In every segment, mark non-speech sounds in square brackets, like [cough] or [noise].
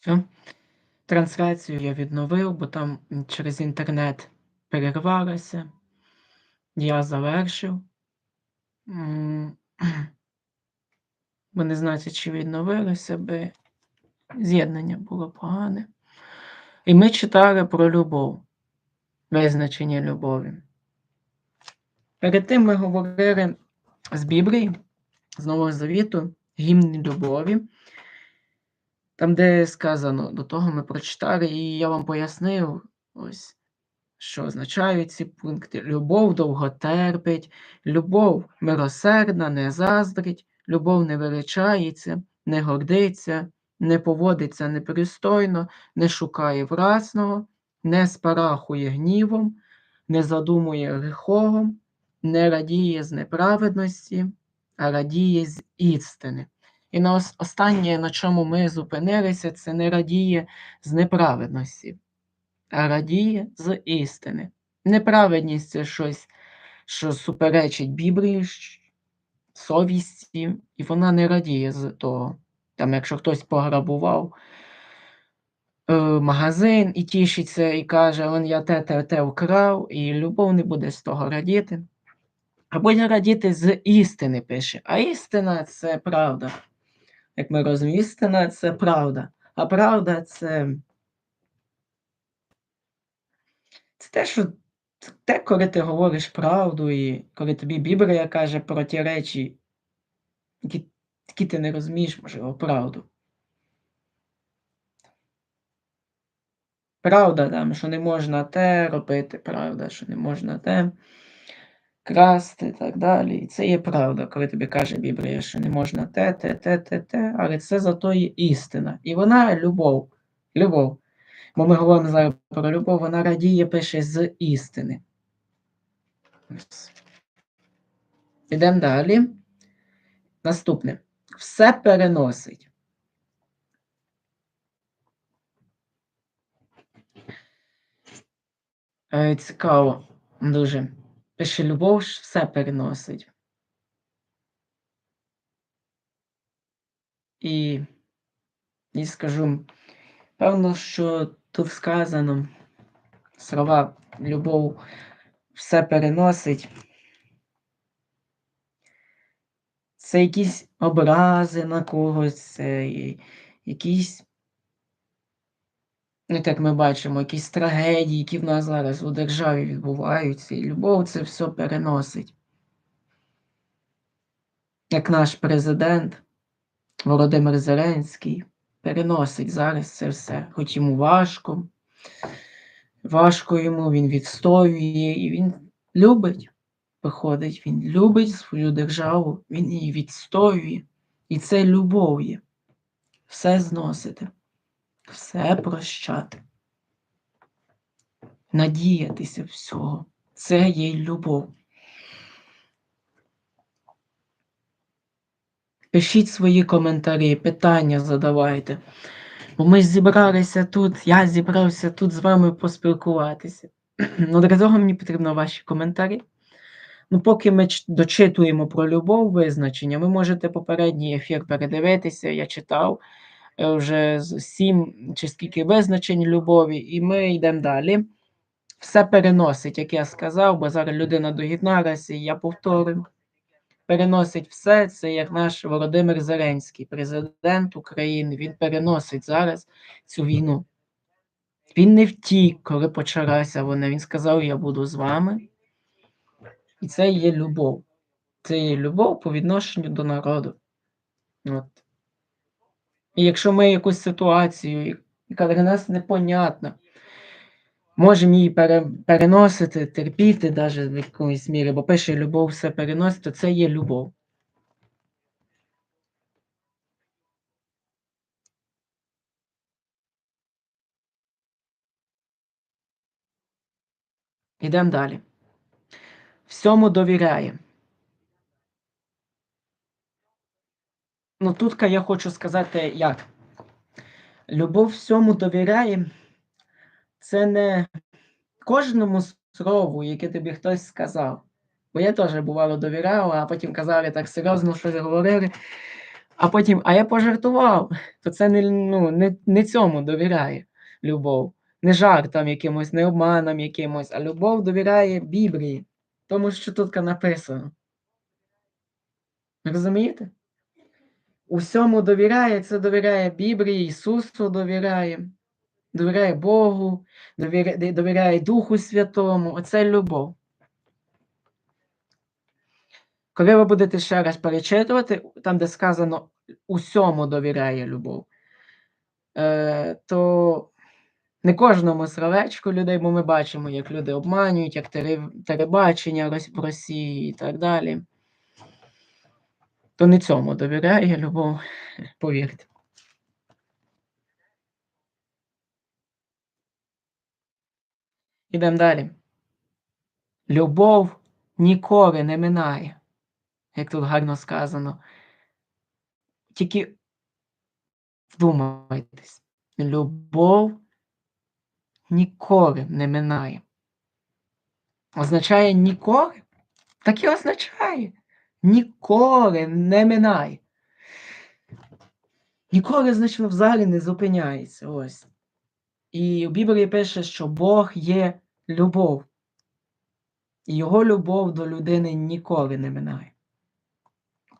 Всё. Трансляцію я відновив, бо там через інтернет перервалася. Я завершив. Бо не знаєте, чи відновилося би. З'єднання було погане. І ми читали про любов, визначення любові. Перед тим ми говорили з Біблії, з Нового Завіту, гімн любові. Там, де сказано, до того ми прочитали, і я вам пояснив, ось, що означають ці пункти. Любов довго терпить, любов милосердна, не заздрить, любов не величається, не гордиться, не поводиться непристойно, не шукає власного, не спарахує гнівом, не задумує гріховом, не радіє з неправедності, а радіє з істини. І на останнє, на чому ми зупинилися, це не радіє з неправедності, а радіє з істини. Неправедність це щось, що суперечить Біблії, совісті, і вона не радіє з того. Там, якщо хтось пограбував е, магазин і тішиться, і каже, он я те, те, те вкрав, і любов не буде з того радіти. А буде радіти з істини, пише. А істина це правда. Як ми розуміємо, істина це правда. А правда це, це те, що те, коли ти говориш правду, і коли тобі Біблія каже про ті речі, які, які ти не розумієш, можливо, правду. Правда, там, що не можна те робити, правда, що не можна те красти і так далі. І це є правда, коли тобі каже Біблія, що не можна те, те, те, те, те, але це зато є істина. І вона любов. Любов. Бо ми говоримо зараз про любов, вона радіє, пише з істини. Ідемо далі. Наступне. Все переносить. Е, Цікаво, дуже. Пише любов ж все переносить. І, і скажу, певно, що тут сказано слова любов все переносить. Це якісь образи на когось, це якісь, ну, як ми бачимо, якісь трагедії, які в нас зараз у державі відбуваються. І любов це все переносить. Як наш президент Володимир Зеленський переносить зараз це все, хоч йому важко. Важко йому, він відстоює, і він любить. Виходить, він любить свою державу, він її відстоює. І це любов. Все зносити, все прощати, надіятися всього. Це є любов. Пишіть свої коментарі, питання задавайте. Бо ми зібралися тут, я зібрався тут з вами поспілкуватися. [clears throat] Ну, для того мені потрібно ваші коментарі. Ну, поки ми дочитуємо про любов визначення, ви можете попередній ефір передивитися, я читав вже з сім чи скільки визначень любові, і ми йдемо далі. Все переносить, як я сказав, бо зараз людина доєдналася, і я повторю. Переносить все, це як наш Володимир Зеленський, президент України. Він переносить зараз цю війну. Він не втік, коли почалася вона. Він сказав: Я буду з вами. І це є любов. Це є любов по відношенню до народу. От. І якщо ми якусь ситуацію, яка для нас непонятна, можемо її пере, переносити, терпіти навіть в якоїсь мірі, бо пише любов все переносить, то це є любов. Ідемо далі. Всьому довіряє. Ну, тут я хочу сказати як. Любов всьому довіряє. Це не кожному слову, яке тобі хтось сказав. Бо я теж бувало довіряв, а потім казали так серйозно, що говорили. А потім, а я пожартував, то це не, ну, не, не цьому довіряє любов. Не жартам якимось, не обманам якимось, а любов довіряє Біблії, тому що тут написано. Розумієте? Усьому довіряє, це довіряє Біблії, Ісусу довіряє, довіряє Богу, довіряє, довіряє Духу Святому. Оце любов. Коли ви будете ще раз перечитувати, там, де сказано усьому довіряє любов, е, то не кожному словечку людей, бо ми бачимо, як люди обманюють, як телебачення в Росії і так далі. То не цьому довіряє любов, повірте. Ідемо далі. Любов ніколи не минає, як тут гарно сказано. Тільки вдумайтесь, любов ніколи не минає. Означає ніколи? Так і означає. Ніколи не минає. Ніколи, значить, взагалі не зупиняється. Ось. І в Біблії пише, що Бог є любов. І його любов до людини ніколи не минає.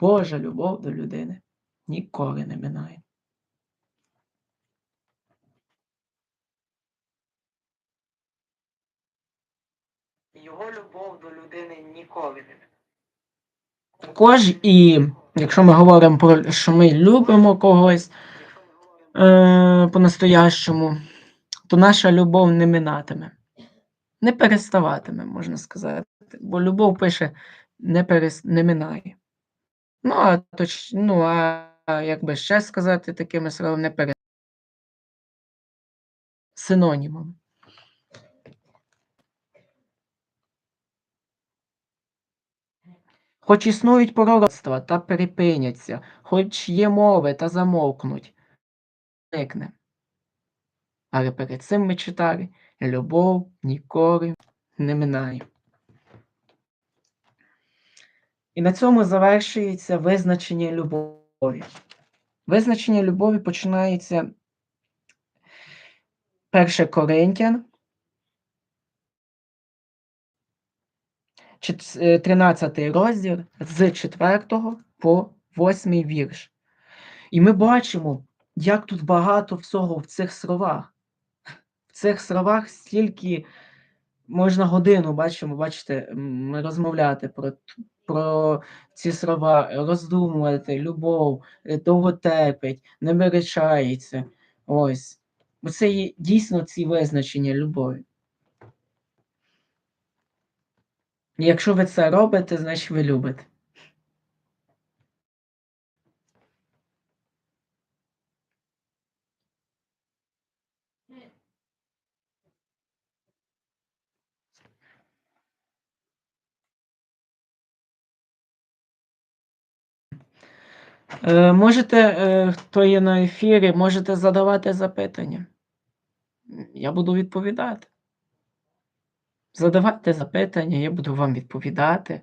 Божа любов до людини ніколи не минає. Його любов до людини ніколи не минає. Також і якщо ми говоримо про що ми любимо когось е, по-настоящому, то наша любов не минатиме, не переставатиме, можна сказати. Бо любов пише не перес... не минає. Ну, а точ... ну, а як би ще сказати такими словами, не переставатиме. Синонімом. Хоч існують пророцтва та припиняться, хоч є мови та замовкнуть, зникне. Але перед цим ми читали любов ніколи не минає. І на цьому завершується визначення любові. Визначення любові починається 1 Коринтян, 13 розділ з 4 по 8 вірш. І ми бачимо, як тут багато всього в цих словах. В цих словах стільки можна годину бачимо, бачите, розмовляти про про ці слова, роздумувати, любов, довго терпить, не меречається. Ось. Бо це є дійсно ці визначення любові. І якщо ви це робите, значить ви любите. Е, можете, е, хто є на ефірі, можете задавати запитання. Я буду відповідати. Задавайте запитання, я буду вам відповідати.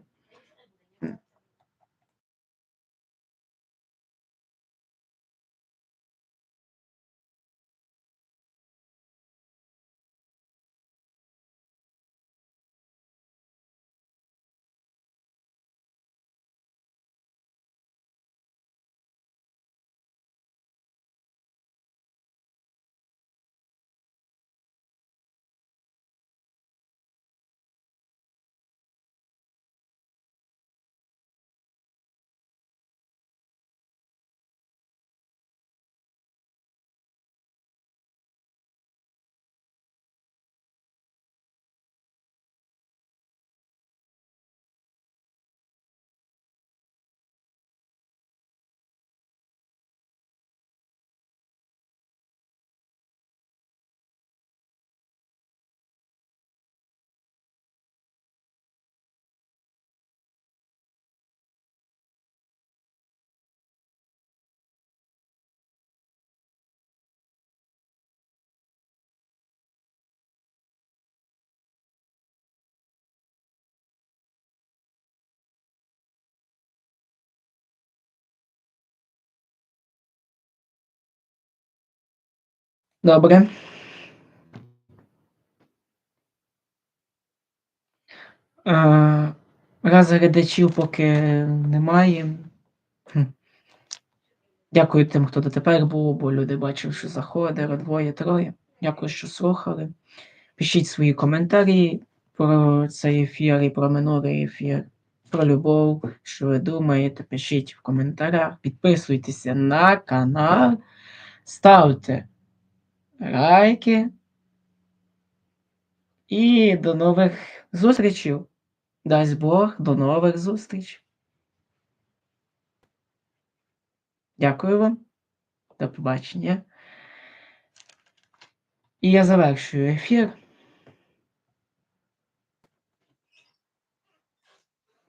Добре. Е, Раз глядачів поки немає. Дякую тим, хто дотепер був, бо люди бачив, що заходили двоє-троє. Дякую, що слухали. Пишіть свої коментарі про цей ефір і про минулий ефір, про любов, що ви думаєте, пишіть в коментарях, підписуйтеся на канал, ставте лайки. І до нових зустрічей. Дасть Бог, до нових зустрічей. Дякую вам. До побачення. І я завершую ефір.